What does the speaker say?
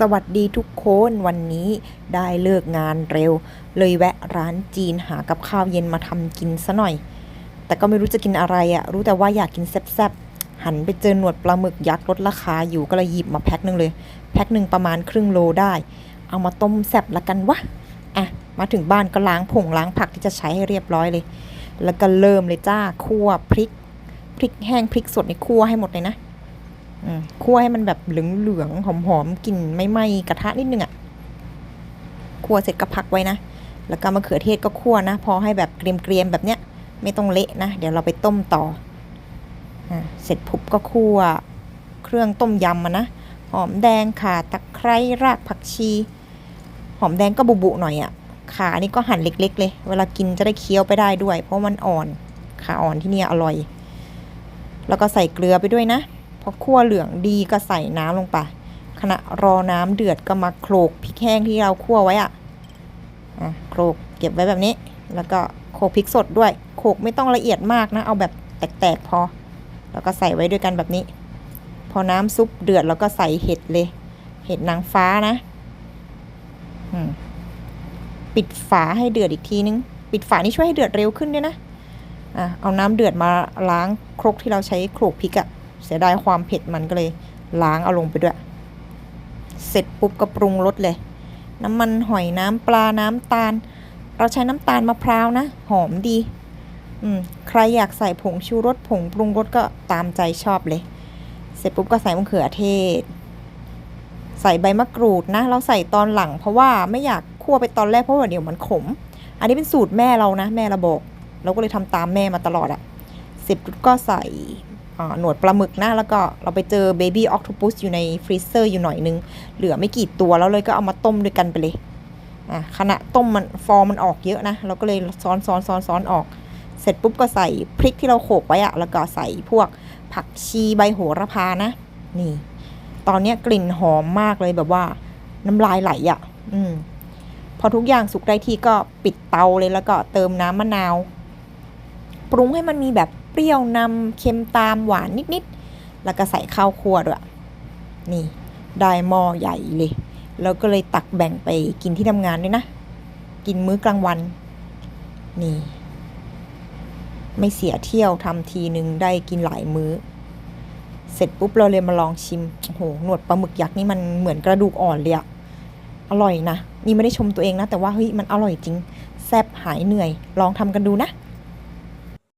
สวัสดีทุกคนวันนี้ได้เลิกงานเร็ว เลยแวะร้านจีนหากับข้าวเย็นมาทำกินซะหน่อย แต่ก็ไม่รู้จะกินอะไรอะ่ะ รู้แต่ว่าอยากกินแซ่บๆหันไปเจอหนวดปลาหมึกยักษ์ลดราคาอยู่ก็เลยหยิบมาแพ็คหนึ่งเลย แพ็คหนึ่งประมาณครึ่งโลได้ เอามาต้มแซ่บละกันวะอะมาถึงบ้านก็ล้างผงล้างผักที่จะใช้ให้เรียบร้อยเลย แล้วก็เริ่มเลยจ้าคั่วพริกพริกแห้งพริกสดในคั่วให้หมดเลยนะ คั่วให้มันแบบเหลืองๆหอมๆกลิ่นไม่ไหม้กระทะนิดนึงอะ่ะคั่วเสร็จก็พักไว้นะ แล้วก็มะเขือเทศก็คั่วนะ พอให้แบบเกรียมๆแบบเนี้ย ไม่ต้องเละนะ เดี๋ยวเราไปต้มต่ออ่าเสร็จปุ๊บก็คั่ว เครื่องต้มยำมานะ หอมแดงข่าตะไคร้รากผักชี หอมแดงก็บุบๆหน่อยอะ่ะ ขานี่ก็หั่นเล็ก ๆ เลย เวลากินจะได้เคี้ยวไปได้ด้วย เพราะมันอ่อน ขาอ่อนที่เนี่ยอร่อย แล้วก็ใส่เกลือไปด้วยนะ พอคั่วเหลืองดีก็ใส่น้ำลงไป ขณะรอน้ำเดือดก็มาโขลกพริกแห้งที่เราคั่วไว้อะอะโขลกเก็บไว้แบบนี้ แล้วก็โขลกพริกสดด้วย โขลกไม่ต้องละเอียดมากนะ เอาแบบแตกๆพอ แล้วก็ใส่ไว้ด้วยกันแบบนี้ พอน้ำซุปเดือดแล้วก็ใส่เห็ดเลย เห็ดนางฟ้านะปิดฝาให้เดือดอีกทีนึง ปิดฝานี่ช่วยให้เดือดเร็วขึ้นด้วยนะอะเอาน้ำเดือดมาล้างครกที่เราใช้โขลกพริกอะ เสียดายความเผ็ดมันก็เลยล้างเอาลงไปด้วย เสร็จปุ๊บก็ปรุงรสเลย น้ำมันหอยน้ำปลาน้ำตาล เราใช้น้ำตาลมะพร้าวนะ หอมดี อืมใครอยากใส่ผงชูรสผงปรุงรสก็ตามใจชอบเลย เสร็จปุ๊บก็ใส่มะเขือเทศ ใส่ใบมะกรูดนะ เราใส่ตอนหลัง เพราะว่าไม่อยากคั่วไปตอนแรกเพราะว่าเดี๋ยวมันขม อันนี้เป็นสูตรแม่เรานะ แม่เราบอกเราก็เลยทำตามแม่มาตลอดอะเสร็จปุ๊บก็ใส่ หนวดปลาหมึกนะแล้วก็เราไปเจอเบบี้ออ t ต p ปุสอยู่ในฟรีเซอร์อยู่หน่อยนึง เหลือไม่กี่ตัวแล้วเลยก็เอามาต้มด้วยกันไปเลยอะขณะต้มมันฟองมันออกเยอะนะ เราก็เลยซ้อนซ้อนซ้อนซ้อนออก เสร็จปุ๊บก็ใส่พริกที่เราโขกไว้อะแล้วก็ใส่พวกผักชีใบโหระพานะ นี่ ตอนนี้กลิ่นหอมมากเลยแบบว่า น้ำลายไหลอะ อืม พอทุกอย่างสุกได้ที่ก็ปิดเตาเลยแล้วก็เติมน้ำมะนาว ปรุงให้มันมีแบบ เปรี้ยวนำเค็มตามหวานนิดๆ แล้วก็ใส่ข้าวคั่วด้วย นี่ ได้หม้อใหญ่เลย แล้วก็เลยตักแบ่งไปกินที่ทำงานด้วยนะ กินมื้อกลางวัน นี่ ไม่เสียเที่ยวทำทีนึงได้กินหลายมื้อ เสร็จปุ๊บเราเลยมาลองชิม โอ้โห หนวดปลาหมึกยักษ์นี่มันเหมือนกระดูกอ่อนเลยอะอร่อยนะ นี่ไม่ได้ชมตัวเองนะ แต่ว่าเฮ้ยมันอร่อยจริง แซ่บหายเหนื่อย ลองทำกันดูนะ